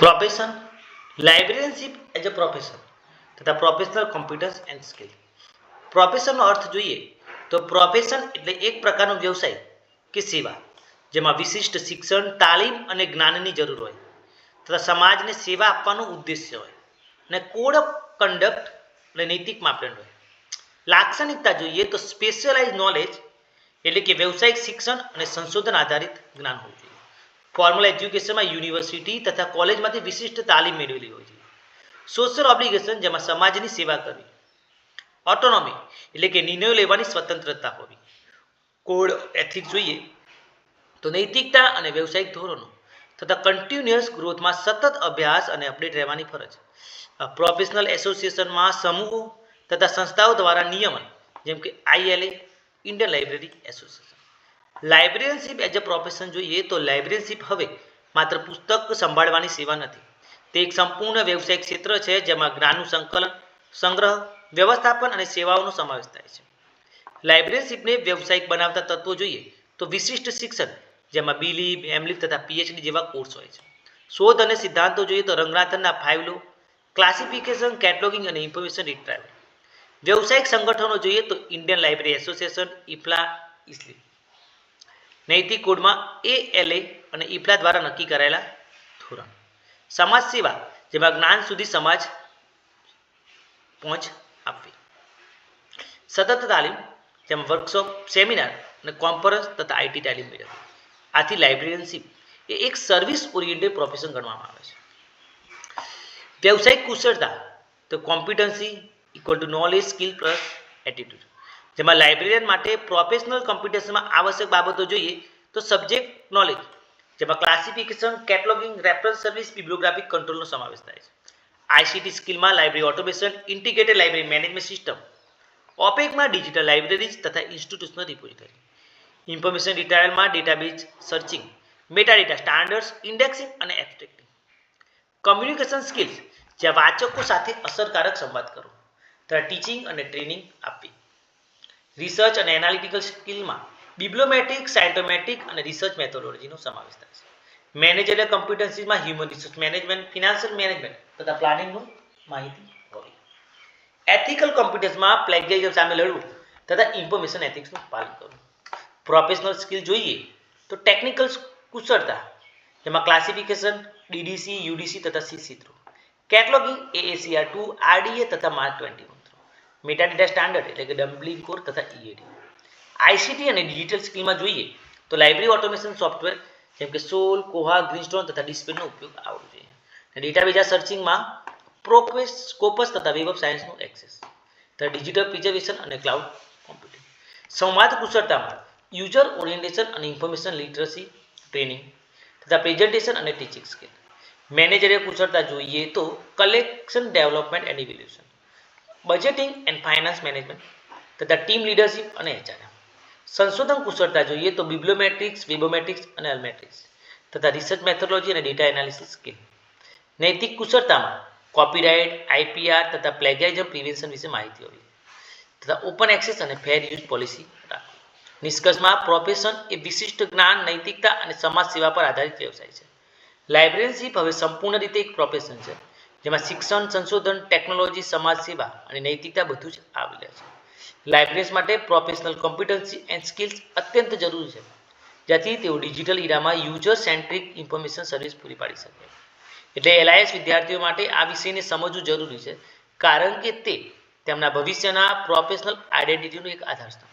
Profession લાઇબ્રેરિયનશિપ as a profession તથા professional computers and skill પ્રોફેશનનો અર્થ જોઈએ તો પ્રોફેશન એટલે એક પ્રકારનો વ્યવસાય કે સેવા, જેમાં વિશિષ્ટ શિક્ષણ, તાલીમ અને જ્ઞાનની જરૂર હોય. તથા સમાજને સેવા આપવાનો ઉદ્દેશ્ય હોય અને કોડ ઓફ કન્ડક્ટ અને નૈતિક માપદંડ હોય. લાક્ષણિકતા જોઈએ તો સ્પેશિયલાઇઝ નોલેજ એટલે કે વ્યવસાયિક શિક્ષણ અને સંશોધન આધારિત જ્ઞાન હોવું જોઈએ. ફોર્મલ એજ્યુકેશનમાં યુનિવર્સિટી તથા કોલેજમાંથી વિશિષ્ટ તાલીમ મેળવેલી હોય છે. સોશિયલ ઓબ્લિગેશન જેમાં સમાજની સેવા કરવી. ઓટોનોમી એટલે કે નિર્ણયો લેવાની સ્વતંત્રતા હોવી. કોડ, એથિક્સ જોઈએ તો નૈતિકતા અને વ્યવસાયિક ધોરણો તથા કન્ટિન્યુઅસ ગ્રોથમાં સતત અભ્યાસ અને અપડેટ રહેવાની ફરજ. પ્રોફેશનલ એસોસિએશનમાં સમૂહો તથા સંસ્થાઓ દ્વારા નિયમન જેમ કે ILA Indian library association librarianship as a profession જોઈએ તો લાઇબ્રેરિયનશીપ હવે માત્ર પુસ્તક સંભાળવાની સેવા નથી. તે એક સંપૂર્ણ વ્યવસાયિક ક્ષેત્ર છે જેમાં જ્ઞાનનું સંકલન, સંગ્રહ, વ્યવસ્થાપન અને સેવાઓનો સમાવેશ થાય છે. લાઇબ્રેરિયનશીપને વ્યવસાયિક બનાવતા તત્વો જોઈએ તો વિશિષ્ટ શિક્ષણ, જેમાં બીલીપ એમલીપ તથા પીએચડી જેવા કોર્સ હોય છે. શોધ અને સિદ્ધાંતો જોઈએ તો રંગનાથનના ફાઇલો ક્લાસિફિકેશન કેટલોગિંગ અને ઇન્ફોર્મેશન રિટ્રાઈવલ વ્યવસાયિક સંગઠનો જોઈએ તો ઇન્ડિયન લાઇબ્રેરી એસોસિએશન ઇફલા ઇસ્લી નૈતિક કોડમાં એ એલ એ અને ઇફલા દ્વારા નક્કી કરાયેલા ધોરણ. સમાજ સેવા, જેમાં જ્ઞાન સુધી સમાજ પહોંચ આપવી. સતત તાલીમ, જેમાં વર્કશોપ સેમિનાર અને કોન્ફરન્સ તથા આઈટી તાલીમ મેળવવી. આથી લાઇબ્રેરિયનશીપ એ એક સર્વિસ ઓરિએન્ટેડ પ્રોફેશન ગણવામાં આવે છે. વ્યવસાયિક કુશળતા, તો competency equal to knowledge skill plus attitude જેમાં લાઇબ્રેરિયન માટે પ્રોફેશનલ કોમ્પિટિશનમાં આવશ્યક બાબતો જોઈએ તો સબ્જેક્ટ નોલેજ જેમાં classification cataloguing reference service bibliographic કંટ્રોલનો સમાવેશ થાય છે. ICT સ્કિલમાં library automation integrated library management system ઓપેકમાં digital libraries તથા institutional repository information રિટાયરમાં database searching meta data standards indexing અને એબ્સ્ટ્રેક્ટિંગ કમ્યુનિકેશન સ્કિલ્સ જ્યાં વાચકો સાથે અસરકારક સંવાદ કરવો તથા ટીચિંગ અને ટ્રેનિંગ આપવી. રિસર્ચ અને એનાલિટિકલ સ્કિલમાં બિબ્લોમેટિક સાયન્ટોમેટિક અને રિસર્ચ મેથોડોલોજીનો સમાવેશ થાય છે. Managerial કમ્પ્યુટન્સીમાં human resource management financial management તથા પ્લાનિંગનું માહિતી હોવી એથિકલ કોમ્પ્યુટર્સમાં પ્લેગિયરિઝમ સામે લડવું તથા ઇન્ફોર્મેશન એથિક્સનું પાલન કરવું. પ્રોફેશનલ સ્કિલ જોઈએ તો ટેકનિકલ કુશળતા જેમાં ક્લાસિફિકેશન ડીડીસી યુડીસી તથા CC through cataloguing AACR two RDA તથા MARC twenty one data standard એટલે કે ડમ્બલિંગ કોર તથા ઈએડી આઈસીટી અને ડિજિટલ સ્કિલમાં જોઈએ તો લાઇબ્રેરી ઓટોમેશન સોફ્ટવેર જેમ કે સોલ કોહા ગ્રીનસ્ટોન તથા ડિસ્પ્લેનો ઉપયોગ આવડવો જોઈએ. અને બીજા સર્ચિંગમાં પ્રોક્વેસ સ્કોપસ તથા વેબ ઓફ સાયન્સનું એક્સેસ તથા ડિજિટલ પ્રિઝર્વેશન અને ક્લાઉડ કોમ્પ્યુટિંગ સંવાદ કુશળતામાં યુઝર ઓરિએન્ટેશન અને ઇન્ફોર્મેશન લિટરસી ટ્રેનિંગ તથા પ્રેઝન્ટેશન અને ટીચિંગ સ્કિલ મેનેજરે કુશળતા જોઈએ તો collection development and evaluation budgeting and finance management તથા ટીમ લીડરશિપ અને એચઆર સંશોધન કુશળતા જોઈએ તો બિબ્લોમેટ્રિક્સ વિબોમેટ્રિક્સ અને અલમેટ્રિક્સ તથા રિસર્ચ મેથોડોલોજી અને ડેટા એનાલિસિસ સ્કિલ નૈતિક કુશળતામાં કોપીરાઇટ આઈપીઆર તથા પ્લેગિયરિઝમ પ્રિવેન્શન વિશે માહિતી હોવી તથા ઓપન એક્સેસ અને ફેર યુઝ પોલિસી રાખવી. નિષ્કર્ષમાં પ્રોફેશન એ વિશિષ્ટ જ્ઞાન, નૈતિકતા અને સમાજ સેવા પર આધારિત વ્યવસાય છે. લાઇબ્રેરીશીપ હવે સંપૂર્ણ રીતે એક પ્રોફેશન છે. જેમાં શિક્ષણ, સંશોધન, ટેકનોલોજી, સમાજ સેવા અને નૈતિકતા બધું જ આવી છે. લાઇબ્રેરીઝ માટે પ્રોફેશનલ કોમ્પિટન્સી એન્ડ સ્કિલ્સ અત્યંત જરૂરી છે, જેથી તેઓ ડિજિટલ ઇરામાં યુઝર સેન્ટ્રિક ઇન્ફોર્મેશન સર્વિસ પૂરી પાડી શકે. એટલે એલઆઈએસ વિદ્યાર્થીઓ માટે આ વિષયને સમજવું જરૂરી છે, કારણ કે તે તેમના ભવિષ્યના પ્રોફેશનલ આઈડેન્ટિટીનું એક આધારસ્તંભ